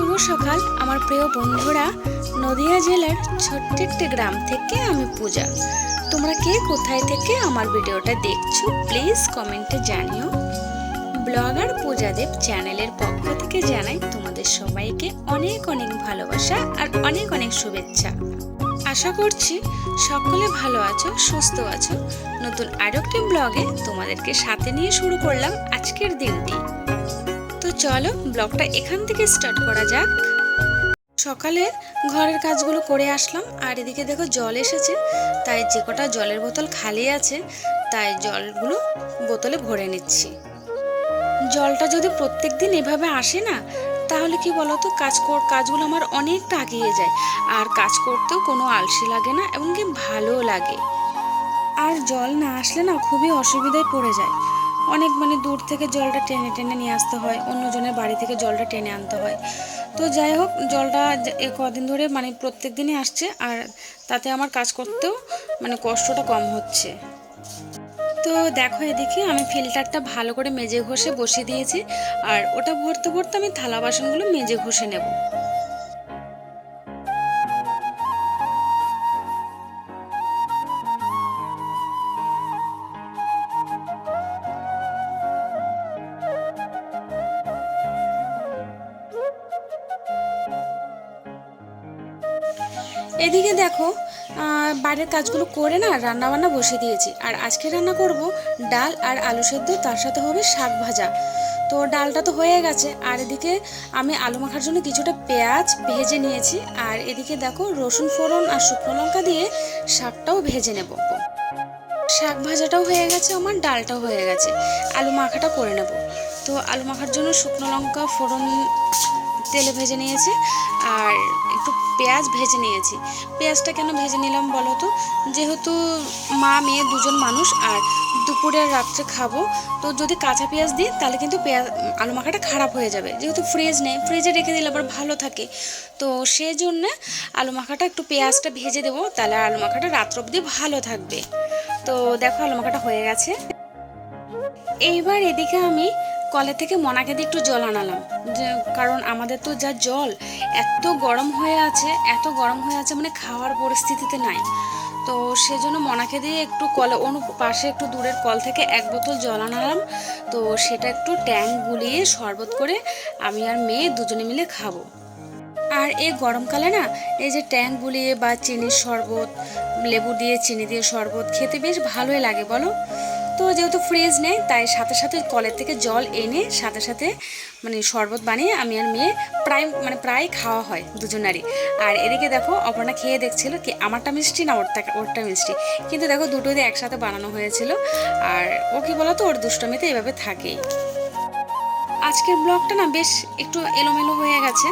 শুভ সকাল, আমার প্রিয় বন্ধুরা। নদিয়া জেলার ছোট্ট একটি গ্রাম থেকে আমি পূজা। তোমরা কে কোথায় থেকে আমার ভিডিওটা দেখছ প্লিজ কমেন্টে জানিও। ব্লগার পূজাদেব চ্যানেলের পক্ষ থেকে জানাই তোমাদের সবাইকে অনেক অনেক ভালোবাসা আর অনেক অনেক শুভেচ্ছা। আশা করছি সকলে ভালো আছো, সুস্থ আছো। নতুন আরও একটি ব্লগে তোমাদেরকে সাথে নিয়ে শুরু করলাম আজকের দিনটি। চলো ব্লগটা এখান থেকে স্টার্ট করা যাক। সকালে ঘরের কাজগুলো করে আসলাম, আর এদিকে দেখো জল এসেছে, তাই যে কটা জলের বোতল খালি আছে, তাই জলগুলো বোতলে ভরে নিচ্ছি। জলটা যদি প্রত্যেক দিন এভাবে আসে না, তাহলে কি বলতো, কাজ কাজগুলো আমার অনেকটা আগিয়ে যায়, আর কাজ করতেও কোনো আলসি লাগে না এবং কি ভালোও লাগে। আর জল না আসলে না খুবই অসুবিধায় পড়ে যায়। অনেক মানে দূর থেকে জলটা টেনে টেনে নিয়ে আসতে হয়, অন্যজনের বাড়ি থেকে জলটা টেনে আনতে হয়। তো যাই হোক, জলটা এ কদিন ধরে মানে প্রত্যেক দিনই আসছে আর তাতে আমার কাজ করতেও মানে কষ্টটা কম হচ্ছে। তো দেখো এদিকে আমি ফিল্টারটা ভালো করে মেজে ঘষে বসিয়ে দিয়েছি, আর ওটা ভরতে ভরতে আমি থালা বাসনগুলো মেজে ঘষে নেব। এদিকে দেখো বাইরের কাজগুলো করে না রান্না বান্না বসিয়ে দিয়েছি। আর আজকে রান্না করব ডাল আর আলু সেদ্ধ, তার সাথে হবে শাক ভাজা। তো ডালটা তো হয়ে গেছে, আর এদিকে আমি আলু মাখার জন্য কিছুটা পেঁয়াজ ভেজে নিয়েছি, আর এদিকে দেখো রসুন ফোড়ন আর শুকনো লঙ্কা দিয়ে শাকটাও ভেজে নেব। শাক ভাজাটাও হয়ে গেছে, আমার ডালটাও হয়ে গেছে, আলু মাখাটা করে নেব। তো আলু মাখার জন্য শুকনো লঙ্কা ফোড়ন তেলে ভেজে নিয়েছি, আর একটু পেঁয়াজ ভেজে নিয়েছি। পেঁয়াজটা কেন ভেজে নিলাম বলো তো? যেহেতু মা, মেয়ে দুজন মানুষ আর দুপুরে আর রাত্রে খাব, তো যদি কাঁচা পেঁয়াজ দিই তাহলে কিন্তু পেঁয়াজ, আলু মাখাটা খারাপ হয়ে যাবে। যেহেতু ফ্রিজ নেই ফ্রিজে রেখে দিলে আবার ভালো থাকে। তো সেই জন্য আলু মাখাটা, একটু পেঁয়াজটা ভেজে দেবো, তাহলে আলু মাখাটা রাত্র অবধি ভালো থাকবে। তো দেখো আলু মাখাটা হয়ে গেছে। এইবার এদিকে আমি কলে থেকে মনাকে দিয়ে একটু জল আনালাম। কারণ আমাদের তো যা জল, এত গরম হয়ে আছে, এত গরম হয়ে আছে মানে খাওয়ার পরিস্থিতিতে নাই। তো সেজন্য মনাকে দিয়ে একটু কলে, অনু পাশে একটু দূরের কল থেকে এক বোতল জল আনালাম। তো সেটা একটু ট্যাঙ্ক গুলিয়ে শরবত করে আমি আর মেয়ে দুজনে মিলে খাব। আর এই গরমকালে না, এই যে ট্যাঙ্ক গুলিয়ে বা চিনির শরবত, লেবু দিয়ে, চিনি দিয়ে শরবত খেতে বেশ ভালোই লাগে, বলো? তো যেহেতু ফ্রিজ নেই, তাই সাথে সাথে কলের থেকে জল এনে সাথে সাথে মানে শরবত বানিয়ে আমি আর মেয়ে প্রায় মানে প্রায় খাওয়া হয় দুজনারই। আর এদিকে দেখো, অপর্ণা খেয়ে দেখছিল কি আমারটা মিষ্টি না ওরটা ওরটা মিষ্টি। কিন্তু দেখো দুটো দিয়ে একসাথে বানানো হয়েছিল। আর ও কি বলতো, ওর দুষ্টমিতে এভাবে থাকেই। আজকের ব্লগটা না বেশ একটু এলোমেলো হয়ে গেছে।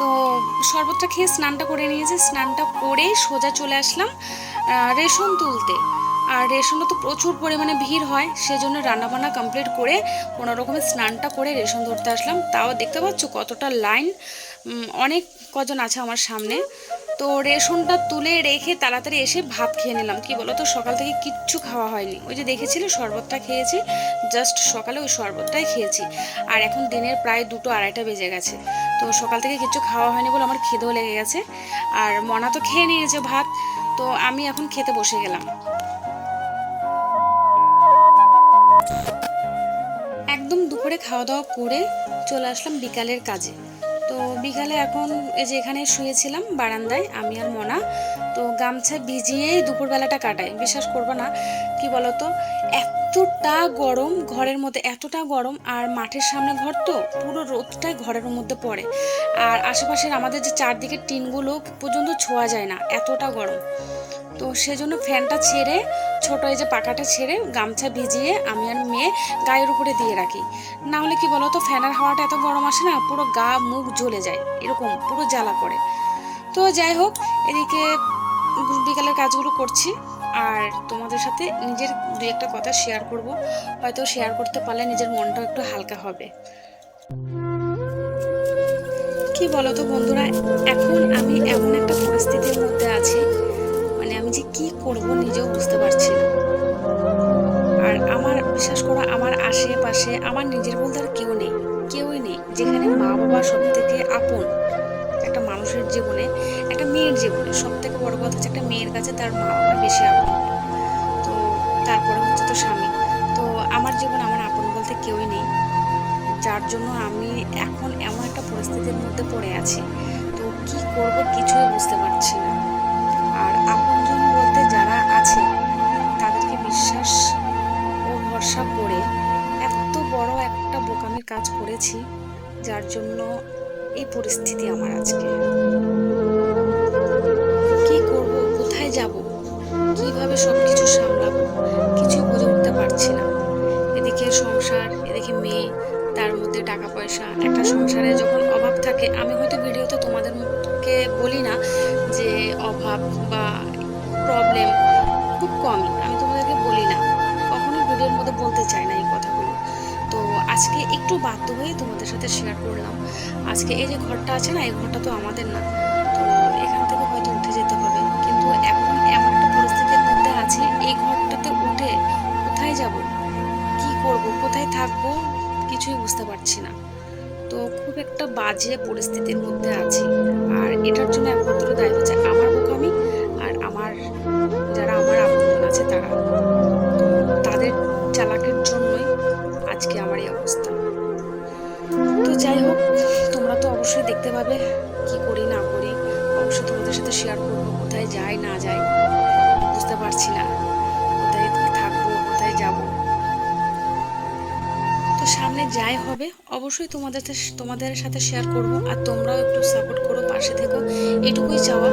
তো শরবতটা খেয়ে স্নানটা করে নিয়েছি। স্নানটা করেই সোজা চলে আসলাম রেশন তুলতে। আর রেশনটা তো প্রচুর পরিমাণে ভিড় হয়, সেজন্য রান্নাবান্না কমপ্লিট করে কোনো রকমের স্নানটা করে রেশন ধরতে আসলাম। তাও দেখতে পাচ্ছ কতটা লাইন অনেক কজন আছে আমার সামনে। তো রেশনটা তুলে রেখে তাড়াতাড়ি এসে ভাত খেয়ে নিলাম। কি বলো তো সকাল থেকে কিচ্ছু খাওয়া হয়নি। ওই যে দেখেছিলে শরবতটা খেয়েছি জাস্ট সকালে ওই শরবতটাই খেয়েছি। আর এখন দিনের প্রায় দুটো আড়াইটা বেজে গেছে। তো সকাল থেকে কিছু খাওয়া হয়নি বলে আমার খিদেও লেগে গেছে। আর মনা তো খেয়ে নিয়েছে ভাত, তো আমি এখন খেতে বসে গেলাম। খাওয়া দাওয়া করে চলে আসলাম বিকালের কাজে। তো বিকালে এখন এই যে এখানে শুয়েছিলাম বারান্দায়, আমি আর মনা। তো গামছা ভিজিয়েই দুপুরবেলাটা কাটাই। বিশ্বাস করব না, কি বলতো? এতটা গরম, ঘরের মধ্যে এতটা গরম, আর মাঠের সামনে ঘর তো, পুরো রোদটাই ঘরের মধ্যে পড়ে। আর আশেপাশের আমাদের যে চারদিকের টিনগুলো পর্যন্ত ছোঁয়া যায় না, এতটা গরম। তো সেজন্য ফ্যানটা ছেড়ে, ছোট এই যে পাকাটা ছেড়ে গামছা ভিজিয়ে আমি আর মেয়ে গায়ের উপরে দিয়ে রাখি। না হলে কি বলতো ফ্যানের হাওয়াটা এত গরম আসে না, পুরো গা মুখ জ্বলে যায়, এরকম পুরো জ্বালা করে। তো যাই হোক, এদিকে বিকালের কাজগুলো করছি আর তোমাদের সাথে নিজের দু একটা কথা শেয়ার করব। হয়তো শেয়ার করতে পারলে নিজের মনটা একটু হালকা হবে। কি বলতো বন্ধুরা, এখন আমি এমন একটা পরিস্থিতির মেয়ের কাছে তার মা বেশি আপন। তো তারপরে হচ্ছে তো স্বামী। তো আমার জীবনে আমার আপন বলতে কেউই নেই। যার জন্য আমি এখন এমন একটা পরিস্থিতির মধ্যে পড়ে আছি। তো কি করব কিছুই বুঝতে পারছি না। আর আপনজন বলতে যারা আছে, তাদেরকে বিশ্বাস ও ভরসা করে এত বড় একটা বোকামির কাজ করেছি, যার জন্য এই পরিস্থিতি আমার আজকে। যাব। কীভাবে সব কিছু সামলাবো কিছুই বুঝে উঠতে পারছি না। এদিকে সংসার, এদিকে মেয়ে, তার মধ্যে টাকা পয়সা একটা সংসারে যখন অভাব থাকে, আমি হয়তো ভিডিওতে তোমাদের তোমাদেরকে বলি না যে অভাব বা প্রবলেম খুব কমই। আমি তোমাদেরকে বলি না। কখনোই ভিডিওর মধ্যে বলতে চাই না এই কথাগুলো। তো আজকে একটু বাধ্য হয়ে তোমাদের সাথে শেয়ার করলাম। আজকে এই যে ঘরটা আছে না, এই ঘরটা তো আমাদের না। ঘরটাতে উঠে কোথায় যাব? কি করব? কোথায় থাকব? কিছুই বুঝতে পারছি না। তো খুব একটা বাজে পরিস্থিতির মধ্যে আছি। আর এটার জন্য একমাত্র দায়ী হচ্ছে আমার বোকামি আর আমার, যারা আমার আপন আছে তারা। তাদের চালাকের জন্যই আজকে আমার এই অবস্থা। তো যাই হোক, তোমরা তো অবশ্যই দেখতে পাবে কি করি না করি। অবশ্যই তোমাদের সাথে শেয়ার করব কোথায় যাই না যাই যাই হবে। অবশ্যই তোমাদের তোমাদের সাথে শেয়ার করব আর তোমরাও একটু সাপোর্ট করো, পাশে থেকো। এটুকুই চাওয়া।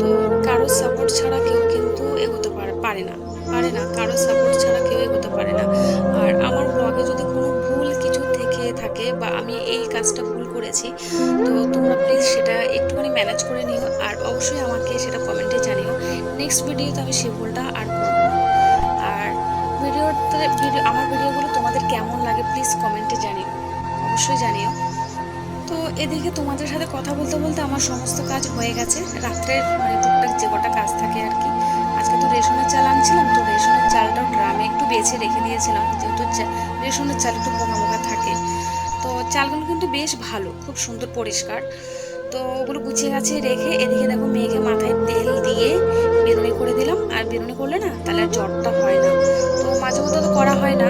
তো কারও সাপোর্ট ছাড়া কেউ কিন্তু এগোতে পারে পারে না। পারে না। কারও সাপোর্ট ছাড়া কেউ এগোতে পারে না। আর আমার ব্লগে যদি কোনো ভুল কিছু থেকে থাকে বা আমি এই কাজটা ভুল করেছি, তো তোমরা প্লিজ সেটা একটুখানি ম্যানেজ করে নিও। আর অবশ্যই আমাকে সেটা কমেন্টে জানিও। নেক্সট ভিডিওতে আমি সে ভুলটা আর করব ভিডিওতে ভিডিও আমার ভিডিওগুলো তোমাদের কেমন লাগে প্লিজ কমেন্টে জানিও। অবশ্যই জানিও। তো এদিকে তোমাদের সাথে কথা বলতে বলতে আমার সমস্ত কাজ হয়ে গেছে। রাত্রের মানে টুকটাক যে কটা কাজ থাকে আর কি। আজকে তো রেশনের চাল আনছিলাম, তো রেশনের চালটাও ড্রামে একটু বেছে রেখে দিয়েছিলাম। যেহেতু রেশনের চাল একটু পোকা মোকা থাকে। তো চালগুলো কিন্তু বেশ ভালো, খুব সুন্দর পরিষ্কার। তো ওগুলো গুছিয়ে গাছিয়ে রেখে এদিকে দেখো মেয়েকে মাথায় তেল দিয়ে বেরুনি করে দিলাম। আর বেরুনি করলে না তাহলে আর জ্বরটা হয় না। তো মাঝে মধ্যে তো করা হয় না।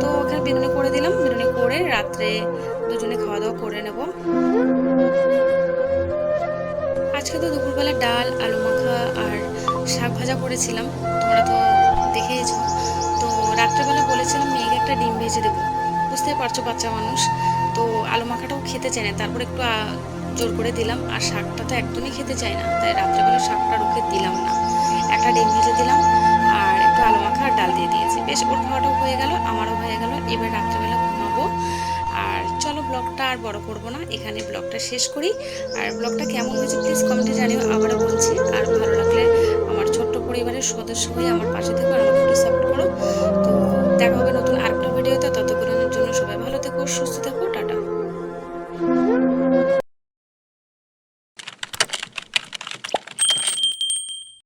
তো ওখানে বেরুনি করে দিলাম। বেরুনি করে রাত্রে দুজনে খাওয়া দাওয়া করে নেব। আজকে তো দুপুরবেলা ডাল, আলু মাখা আর শাক ভাজা করেছিলাম। তোমরা তো দেখেইছো। তো রাত্রেবেলা বলেছিলাম মেয়েকে একটা ডিম ভেজে দেবো। বুঝতেই পারছ বাচ্চা মানুষ। তো আলু মাখাটাও খেতে চায় না। তারপর একটু জোর করে দিলাম আর শাকটা তো একদমই খেতে চাই না, তাই রাত্রেবেলা শাকটা রুখে দিলাম না। একটা ডিম ভেজে দিলাম আর একটু আলু মাখা ডাল দিয়ে দিয়েছি। বেশ, ওর খাওয়াটাও হয়ে গেল, আমারও হয়ে গেল, এবার রাত্রেবেলা ঘুমাবো। আর চলো ব্লগটা আর বড় করব না, এখানে ব্লগটা শেষ করি। আর ব্লগটা কেমন হয়েছে প্লিজ কমেন্টে জানিও, আবারও বলছি, আর ভালো লাগলে